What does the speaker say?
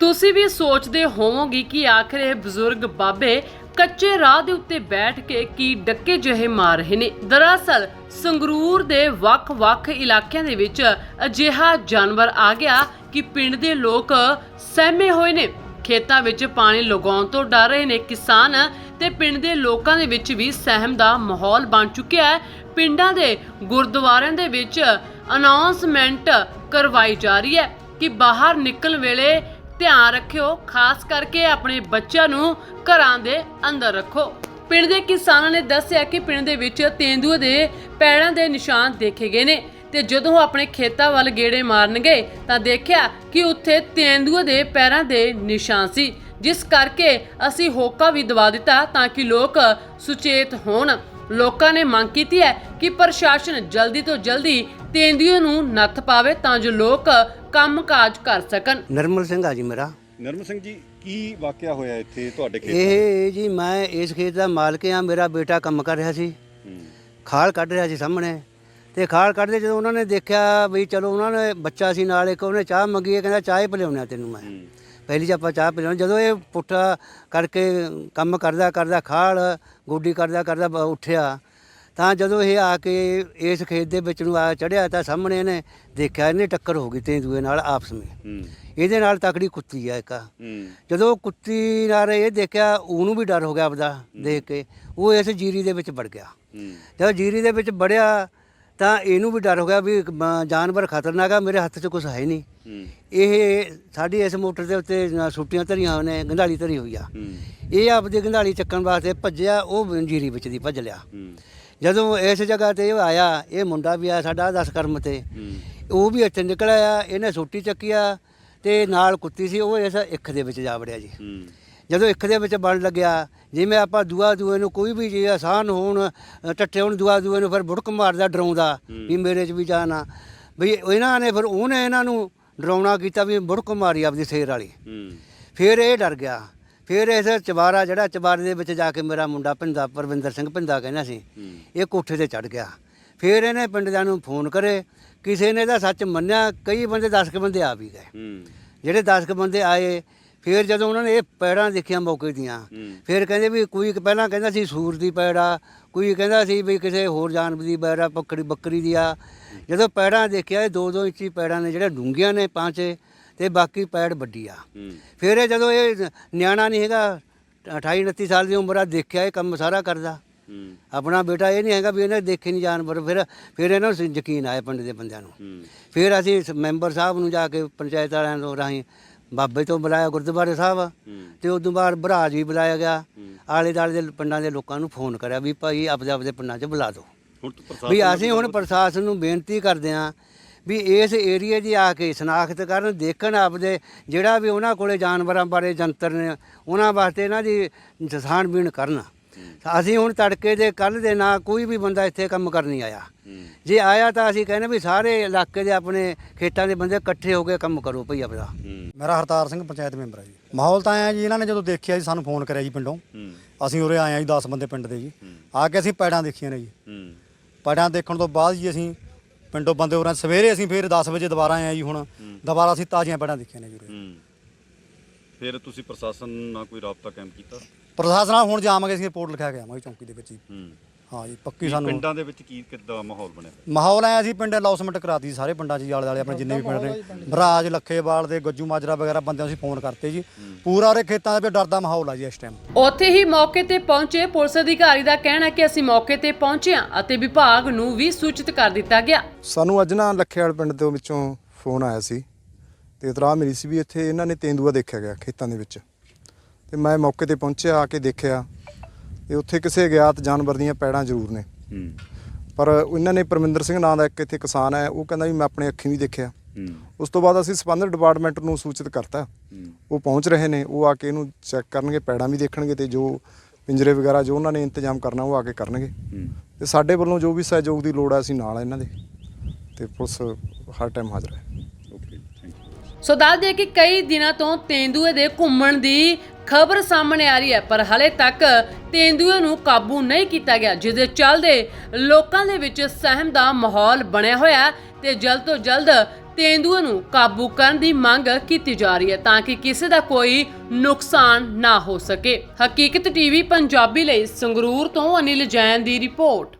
ਤੁਸੀਂ ਵੀ ਸੋਚਦੇ ਹੋਵੋਗੇ ਕਿ ਆਖਰ ਇਹ ਬਜ਼ੁਰਗ ਬਾਬੇ ਕੱਚੇ ਰਾਹ ਦੇ ਉੱਤੇ ਬੈਠ ਕੇ ਕੀ ਡੱਕੇ ਜਿਹੇ ਮਾਰ ਰਹੇ ਨੇ? ਦਰਅਸਲ, ਸੰਗਰੂਰ ਦੇ ਵੱਖ-ਵੱਖ ਇਲਾਕਿਆਂ ਦੇ ਵਿੱਚ ਅਜਿਹਾ ਜਾਨਵਰ ਆ ਗਿਆ ਕਿ ਪਿੰਡ ਦੇ ਲੋਕ ਸਹਿਮੇ ਹੋਏ ਨੇ। ਖੇਤਾਂ ਵਿੱਚ ਪਾਣੀ ਲਗਾਉਣ ਤੋਂ ਡਰ ਰਹੇ ਨੇ ਕਿਸਾਨ ਤੇ ਪਿੰਡ ਦੇ ਲੋਕਾਂ ਦੇ ਵਿੱਚ ਵੀ ਸਹਿਮ ਦਾ ਮਾਹੌਲ ਬਣ ਚੁੱਕਿਆ ਹੈ। ਪਿੰਡਾਂ ਦੇ ਗੁਰਦੁਆਰਿਆਂ ਦੇ ਵਿੱਚ ਅਨਾਉਂਸਮੈਂਟ ਕਰਵਾਈ ਜਾ ਰਹੀ ਹੈ ਕਿ ਬਾਹਰ ਨਿਕਲ ਵੇਲੇ ਧਿਆਨ ਰੱਖਿਓ, ਖਾਸ ਕਰਕੇ ਆਪਣੇ ਬੱਚਿਆਂ ਨੂੰ ਘਰਾਂ ਦੇ ਅੰਦਰ ਰੱਖੋ। ਪਿੰਡ ਦੇ ਕਿਸਾਨਾਂ ਨੇ ਦੱਸਿਆ ਕਿ ਪਿੰਡ ਦੇ ਵਿੱਚ ਤੇਂਦੂਏ ਦੇ ਪੈਰਾਂ ਦੇ ਨਿਸ਼ਾਨ ਦੇਖੇ ਗਏ ਨੇ ਤੇ ਜਦੋਂ ਉਹ ਆਪਣੇ ਖੇਤਾਂ ਵੱਲ ਗੇੜੇ ਮਾਰਨ ਗਏ ਤਾਂ ਦੇਖਿਆ ਕਿ ਉੱਥੇ ਤੇਂਦੂਏ ਦੇ ਪੈਰਾਂ ਦੇ ਨਿਸ਼ਾਨ ਸੀ, ਜਿਸ ਕਰਕੇ ਅਸੀਂ ਹੋਕਾ ਵੀ ਦਵਾ ਦਿੱਤਾ ਤਾਂ ਕਿ ਲੋਕ ਸੁਚੇਤ ਹੋਣ। ਲੋਕਾਂ ਨੇ ਮੰਗ ਕੀਤੀ ਹੈ ਕਿ ਪ੍ਰਸ਼ਾਸਨ ਜਲਦੀ ਤੋਂ ਜਲਦੀ ਤੇਂਦੂਏ ਨੂੰ ਨੱਥ ਪਾਵੇ ਤਾਂ ਜੋ ਲੋਕ ਕੰਮਕਾਜ ਕਰ ਸਕਣ। ਨਰਮਲ ਸਿੰਘ ਆ ਜੀ ਮੇਰਾ। ਨਰਮ ਸਿੰਘ ਜੀ ਕੀ ਵਾਕਿਆ ਹੋਇਆ ਇੱਥੇ ਤੁਹਾਡੇ ਖੇਤ ਇਹ ਜੀ ਮੈਂ ਇਸ ਖੇਤ ਦਾ ਮਾਲਕ ਆ ਮੇਰਾ ਬੇਟਾ ਕੰਮ ਕਰ ਰਿਹਾ ਸੀ। ਖਾਲ ਕੱਢ ਰਿਹਾ ਸੀ ਸਾਹਮਣੇ। ਤੇ ਖਾਲ ਕੱਢਦੇ ਜਦੋਂ ਉਹਨਾਂ ਨੇ ਦੇਖਿਆ ਵੀ ਚਲੋ ਉਹਨਾਂ ਨੇ ਬੱਚਾ ਸੀ ਨਾਲ ਇੱਕ ਉਹਨੇ ਚਾਹ ਮੰਗੀ ਹੈ ਕਹਿੰਦਾ ਚਾਹ ਹੀ ਪਿਲਾਉਣਾ ਤੈਨੂੰ ਮੈਂ। ਪਹਿਲੀ ਚ ਆਪਾਂ ਚਾਹ ਪਿਲਾਉਣੀ ਜਦੋਂ ਇਹ ਪੁੱਠਾ ਕਰਕੇ ਕੰਮ ਕਰਦਾ ਕਰਦਾ ਖਾਲ ਗੋਡੀ ਕਰਦਾ ਕਰਦਾ ਉੱਠਿਆ ਤਾਂ ਜਦੋਂ ਇਹ ਆ ਕੇ ਇਸ ਖੇਤ ਦੇ ਵਿੱਚ ਨੂੰ ਆ ਚੜਿਆ ਤਾਂ ਸਾਹਮਣੇ ਇਹਨੇ ਦੇਖਿਆ ਇਹਨੇ ਟੱਕਰ ਹੋ ਗਈ ਤੇਂਦੂਏ ਨਾਲ ਆਪਸ ਵਿੱਚ। ਇਹਦੇ ਨਾਲ ਤਕੜੀ ਕੁੱਤੀ ਆ ਇੱਕ। ਜਦੋਂ ਕੁੱਤੀ ਨਾਲ ਇਹ ਦੇਖਿਆ ਉਹਨੂੰ ਵੀ ਡਰ ਹੋ ਗਿਆ ਆਪਦਾ ਦੇਖ ਕੇ। ਉਹ ਇਸ ਜੀਰੀ ਦੇ ਵਿੱਚ ਵੜ ਗਿਆ। ਜਦੋਂ ਜੀਰੀ ਦੇ ਵਿੱਚ ਵੜਿਆ ਤਾਂ ਇਹਨੂੰ ਵੀ ਡਰ ਹੋ ਗਿਆ ਵੀ ਜਾਨਵਰ ਖਤਰਨਾਕ ਆ ਮੇਰੇ ਹੱਥ 'ਚ ਕੁਝ ਹੈ ਨਹੀਂ। ਇਹ ਸਾਡੀ ਇਸ ਮੋਟਰ ਦੇ ਉੱਤੇ ਨਾ ਛੁੱਟੀਆਂ ਧਰੀਆਂ ਨੇ ਗੰਧਾਲੀ ਧਰੀ ਹੋਈ ਆ। ਇਹ ਆਪਦੀ ਗੰਧਾਲੀ ਚੱਕਣ ਵਾਸਤੇ ਭੱਜਿਆ ਉਹ ਜੀਰੀ ਵਿੱਚ ਦੀ ਭੱਜ ਲਿਆ। ਜਦੋਂ ਇਸ ਜਗ੍ਹਾ ਤੇ ਇਹ ਆਇਆ ਇਹ ਮੁੰਡਾ ਵੀ ਆ ਸਾਡਾ 10 ਕਰਮ ਤੇ। ਉਹ ਵੀ ਇੱਥੇ ਨਿਕਲ ਆਇਆ ਇਹਨੇ ਸੋਟੀ ਚੱਕਿਆ ਤੇ ਨਾਲ ਕੁੱਤੀ ਸੀ ਉਹ ਇਸ ਇੱਕ ਦੇ ਵਿੱਚ ਜਾ ਵੜਿਆ ਜੀ। ਜਦੋਂ ਇੱਕ ਦੇ ਵਿੱਚ ਬਣ ਲੱਗਿਆ ਜਿਵੇਂ ਆਪਾਂ ਦੁਆ ਦੂਏ ਨੂੰ ਕੋਈ ਵੀ ਜੀ ਆਸਾਨ ਹੋਣ ਟੱਟੇ ਹੋਣ ਦੁਆ ਦੂਏ ਨੂੰ ਫਿਰ ਬੁੜਕ ਮਾਰਦਾ ਡਰਾਉਂਦਾ ਵੀ ਮੇਰੇ 'ਚ ਵੀ ਆ। ਵੀ ਇਹਨਾਂ ਨੇ ਫਿਰ ਉਹਨੇ ਇਹਨਾਂ ਨੂੰ ਡਰਾਉਣਾ ਕੀਤਾ ਵੀ ਬੁੜਕ ਮਾਰੀ ਆਪਦੀ ਸ਼ੇਰ ਵਾਲੀ। ਫਿਰ ਇਹ ਡਰ ਗਿਆ। ਫਿਰ ਇਸ ਚਵਾਰਾ ਜਿਹੜਾ ਚਵਾਰੇ ਦੇ ਵਿੱਚ ਜਾ ਕੇ ਮੇਰਾ ਮੁੰਡਾ ਪਿੰਦਾ ਪਰਵਿੰਦਰ ਸਿੰਘ ਪਿੰਦਾ ਕਹਿੰਦਾ ਸੀ ਇਹ ਕੋਠੇ ਤੇ ਚੜ ਗਿਆ। ਫਿਰ ਇਹਨੇ ਪਿੰਡ ਦਿਆਂ ਨੂੰ ਫੋਨ ਕਰੇ ਕਿਸੇ ਨੇ ਤਾਂ ਸੱਚ ਮੰਨਿਆ ਕਈ ਬੰਦੇ 10 ਕੁ ਬੰਦੇ ਆ ਵੀ ਗਏ। ਜਿਹੜੇ 10 ਕੁ ਬੰਦੇ ਆਏ ਫਿਰ ਜਦੋਂ ਉਹਨਾਂ ਨੇ ਇਹ ਪੈੜਾਂ ਦੇਖੀਆਂ ਮੌਕੇ ਦੀਆਂ ਫਿਰ ਕਹਿੰਦੇ ਵੀ ਕੋਈ ਪਹਿਲਾਂ ਕਹਿੰਦਾ ਸੀ ਸੂਰ ਦੀ ਪੈੜਾ ਕੋਈ ਕਹਿੰਦਾ ਸੀ ਵੀ ਕਿਸੇ ਹੋਰ ਜਾਨਵਰ ਦੀ ਪੈੜਾ ਬੱਕਰੀ ਬੱਕਰੀ ਦੀ ਆ। ਜਦੋਂ ਪੈੜਾਂ ਦੇਖਿਆ ਇਹ 2-2 ਇੰਚੀ ਪੈੜਾਂ ਨੇ ਜਿਹੜੇ ਡੂੰਘੀਆਂ ਨੇ ਪਾਂਚੇ ਤੇ ਬਾਕੀ ਪੈੜ ਵੱਡੀ ਆ। ਫਿਰ ਇਹ ਜਦੋਂ ਇਹ ਨਿਆਣਾ ਨਹੀਂ ਹੈਗਾ 28 29 ਸਾਲ ਦੀ ਉਮਰ ਆ ਦੇਖਿਆ ਇਹ ਕੰਮ ਸਾਰਾ ਕਰਦਾ। ਆਪਣਾ ਬੇਟਾ ਇਹ ਨਹੀਂ ਹੈਗਾ ਵੀ ਇਹਨੇ ਦੇਖੇ ਨਹੀਂ ਜਾਨਵਰ ਫਿਰ ਫਿਰ ਇਹਨਾਂ ਨੂੰ ਯਕੀਨ ਆਇਆ ਪਿੰਡ ਦੇ ਬੰਦਿਆਂ ਨੂੰ। ਫਿਰ ਅਸੀਂ ਮੈਂਬਰ ਸਾਹਿਬ ਨੂੰ ਜਾ ਕੇ ਪੰਚਾਇਤ ਵਾਲਿਆਂ ਤੋਂ ਰਾਹੀਂ ਬਾਬੇ ਤੋਂ ਬੁਲਾਇਆ ਗੁਰਦੁਆਰੇ ਸਾਹਿਬ। ਤੇ ਉਦੋਂ ਬਾਅਦ ਬਰਾਜ ਵੀ ਬੁਲਾਇਆ ਗਿਆ। ਆਲੇ ਦਾਲੇ ਦੇ ਪਿੰਡਾਂ ਦੇ ਲੋਕਾਂ ਨੂੰ ਫੋਨ ਕਰਿਆ ਵੀ ਭਾਈ ਆਪਦੇ ਆਪਦੇ ਪਿੰਡਾਂ 'ਚ ਬੁਲਾ ਦਿਓ। ਵੀ ਅਸੀਂ ਹੁਣ ਪ੍ਰਸ਼ਾਸਨ ਨੂੰ ਬੇਨਤੀ ਕਰਦੇ ਹਾਂ ਵੀ ਇਸ ਏਰੀਏ ਦੀ ਆ ਕੇ ਸ਼ਨਾਖਤ ਕਰਨ ਦੇਖਣ ਆਪਦੇ ਜਿਹੜਾ ਵੀ ਉਹਨਾਂ ਕੋਲੇ ਜਾਨਵਰਾਂ ਬਾਰੇ ਜੰਤਰ ਨੇ ਉਹਨਾਂ ਵਾਸਤੇ ਇਹਨਾਂ ਦੀ ਛਾਣਬੀਣ ਕਰਨ। ਅਸੀਂ ਹੁਣ ਤੜਕੇ ਦੇ ਕੱਲ ਦੇ ਨਾ ਕੋਈ ਵੀ ਬੰਦਾ ਇੱਥੇ ਕੰਮ ਕਰਨ ਨਹੀਂ ਆਇਆ। ਜੇ ਆਇਆ ਤਾਂ ਅਸੀਂ ਕਹਿੰਦੇ ਵੀ ਸਾਰੇ ਇਲਾਕੇ ਦੇ ਆਪਣੇ ਖੇਤਾਂ ਦੇ ਬੰਦੇ ਇਕੱਠੇ ਹੋ ਕੇ ਕੰਮ ਕਰੋ ਭਈ ਆਪਦਾ। ਮੇਰਾ ਹਰਤਾਰ ਸਿੰਘ ਪੰਚਾਇਤ ਮੈਂਬਰ ਹੈ ਜੀ। ਮਾਹੌਲ ਤਾਂ ਆਇਆ ਜੀ ਇਹਨਾਂ ਨੇ ਜਦੋਂ ਦੇਖਿਆ ਜੀ ਸਾਨੂੰ ਫੋਨ ਕਰਿਆ ਜੀ ਪਿੰਡੋਂ। ਅਸੀਂ ਉਰੇ ਆਏ ਆ ਜੀ 10 ਬੰਦੇ ਪਿੰਡ ਦੇ ਜੀ। ਆ ਕੇ ਅਸੀਂ ਪੈੜਾਂ ਦੇਖੀਆਂ ਨੇ ਜੀ। ਪੈੜਾਂ ਦੇਖਣ ਤੋਂ ਬਾਅਦ ਜੀ ਅਸੀਂ ਪਿੰਡੋਂ ਬੰਦੇ ਉਰਾਂ ਸਵੇਰੇ ਅਸੀਂ ਫਿਰ 10 ਵਜੇ ਦੁਬਾਰਾ ਆਏ ਆ ਜੀ ਹੁਣ। ਦੁਬਾਰਾ ਅਸੀਂ ਤਾਜ਼ੀਆਂ ਪੈੜਾਂ ਦੇਖੀਆਂ ਨੇ ਜੀ ਹੂੰ। ਫਿਰ ਤੁਸੀਂ ਪ੍ਰਸ਼ਾਸਨ ਨਾਲ ਕੋਈ ਰਾਬਤਾ ਕਾਇਮ ਕੀਤਾ? ਪ੍ਰਸ਼ਾਸਨ ਨਾਲ ਹੁਣ ਜਾਵਾਂਗੇ ਅਸੀਂ ਰਿਪੋਰਟ ਲਿਖਾ ਕੇ ਆਵਾਂਗੇ ਚੌਂਕੀ ਦੇ ਵਿੱਚ ਜੀ। ਹੂੰ। ਹਾਂ ਜੀ ਪੱਕੀ ਸਾਨੂੰ ਪਿੰਡਾਂ ਦੇ ਵਿੱਚ ਕੀ ਕਿੱਦਾਂ ਮਾਹੌਲ ਬਣਿਆ ਹੋਇਆ? ਮਾਹੌਲ ਆਇਆ ਅਸੀਂ ਪਿੰਡ ਅਲਾਉਸਮੈਂਟ ਕਰਾਤੀ ਸਾਰੇ ਪਿੰਡਾਂ 'ਚ ਜੀ ਆਲੇ ਆਪਣੇ ਜਿੰਨੇ ਵੀ ਪਿੰਡ ਨੇ। ਬਰਾਜ ਲੱਖੇਵਾਲ ਦੇ ਗੱਜੂ ਮਾਜਰਾ ਵਗੈਰਾ ਬੰਦਿਆਂ ਨੂੰ ਅਸੀਂ ਫੋਨ ਕਰਤੇ ਜੀ। ਪੂਰਾ ਉਰੇ ਖੇਤਾਂ ਦੇ ਵਿੱਚ ਡਰ ਦਾ ਮਾਹੌਲ ਆ ਜੀ ਇਸ ਟਾਈਮ ਉੱਥੇ ਹੀ ਮੌਕੇ ਤੇ ਪਹੁੰਚੇ ਪੁਲਿਸ ਅਧਿਕਾਰੀ ਦਾ ਕਹਿਣਾ ਹੈ ਕਿ ਅਸੀਂ ਮੌਕੇ ਤੇ ਪਹੁੰਚੇ ਹਾਂ ਅਤੇ ਵਿਭਾਗ ਨੂੰ ਵੀ ਸੂਚਿਤ ਕਰ ਦਿੱਤਾ ਗਿਆ। ਸਾਨੂੰ ਅੱਜ ਨਾ ਲੱਖੇਵਾਲ ਪਿੰਡ ਦੇ ਵਿੱਚੋਂ ਫੋਨ ਆਇਆ ਸੀ ਤੇ ਇਤਲਾਹ ਮਿਲੀ ਸੀ ਵੀ ਇੱਥੇ ਇਹਨਾਂ ਨੇ ਤੇਂਦੂਆ ਦੇਖਿਆ ਗਿਆ ਖੇਤਾਂ ਦੇ ਵਿੱਚ। ਤੇ ਮੈਂ ਮੌਕੇ ਤੇ ਪਹੁੰਚਿਆ ਆ ਕੇ ਦੇਖਿਆ ਤੇ ਉੱਥੇ ਕਿਸੇ ਗਿਆਤ ਜਾਨਵਰ ਦੀਆਂ ਪੈੜਾਂ ਜ਼ਰੂਰ ਨੇ। ਹੂੰ। ਪਰ ਇਹਨਾਂ ਨੇ ਪਰਮਿੰਦਰ ਸਿੰਘ ਨਾਂ ਦਾ ਇੱਕ ਇੱਥੇ ਕਿਸਾਨ ਹੈ ਉਹ ਕਹਿੰਦਾ ਵੀ ਮੈਂ ਆਪਣੇ ਅੱਖੀਂ ਵੀ ਦੇਖਿਆ। ਹੂੰ। ਉਸ ਤੋਂ ਬਾਅਦ ਅਸੀਂ ਸੰਬੰਧਿਤ ਡਿਪਾਰਟਮੈਂਟ ਨੂੰ ਸੂਚਿਤ ਕਰਤਾ। ਹੂੰ। ਉਹ ਪਹੁੰਚ ਰਹੇ ਨੇ ਉਹ ਆ ਕੇ ਇਹਨੂੰ ਚੈੱਕ ਕਰਨਗੇ ਪੈੜਾਂ ਵੀ ਦੇਖਣਗੇ ਤੇ ਜੋ ਪਿੰਜਰੇ ਵਗੈਰਾ ਜੋ ਉਹਨਾਂ ਨੇ ਇੰਤਜ਼ਾਮ ਕਰਨਾ ਉਹ ਆ ਕੇ ਕਰਨਗੇ। ਹੂੰ। ਤੇ ਸਾਡੇ ਵੱਲੋਂ ਜੋ ਵੀ ਸਹਿਯੋਗ ਦੀ ਲੋੜ ਹੈ ਅਸੀਂ ਨਾਲ ਇਹਨਾਂ ਦੇ। ਤੇ ਪੁਲਿਸ ਹਰ ਟਾਈਮ ਹਾਜ਼ਰ ਹੈ। ਓਕੇ ਥੈਂਕ ਯੂ ਸੋ ਦੱਸ ਦਈਏ ਕਿ ਕਈ ਦਿਨਾਂ ਤੋਂ ਤੇਂਦੂਏ ਦੇ ਘੁੰਮਣ ਦੀ ਖਬਰ ਸਾਹਮਣੇ ਆ ਰਹੀ ਹੈ, ਪਰ ਹਲੇ ਤੱਕ ਤੇਂਦੂਏ ਨੂੰ ਕਾਬੂ ਨਹੀਂ ਕੀਤਾ ਗਿਆ, ਜਿਸ ਦੇ ਚੱਲਦੇ ਲੋਕਾਂ ਦੇ ਵਿੱਚ ਸਹਿਮ ਦਾ ਮਾਹੌਲ ਬਣਿਆ ਹੋਇਆ ਹੈ ਤੇ ਜਲਦ ਤੋਂ ਜਲਦ ਤੇਂਦੂਏ ਨੂੰ ਕਾਬੂ ਕਰਨ ਦੀ ਮੰਗ ਕੀਤੀ ਜਾ ਰਹੀ ਹੈ ਤਾਂ ਕਿ ਕਿਸੇ ਦਾ ਕੋਈ ਨੁਕਸਾਨ ਨਾ ਹੋ ਸਕੇ। ਹਕੀਕਤ ਟੀਵੀ ਪੰਜਾਬੀ ਲਈ ਸੰਗਰੂਰ ਤੋਂ ਅਨਿਲ ਜੈਨ ਦੀ ਰਿਪੋਰਟ।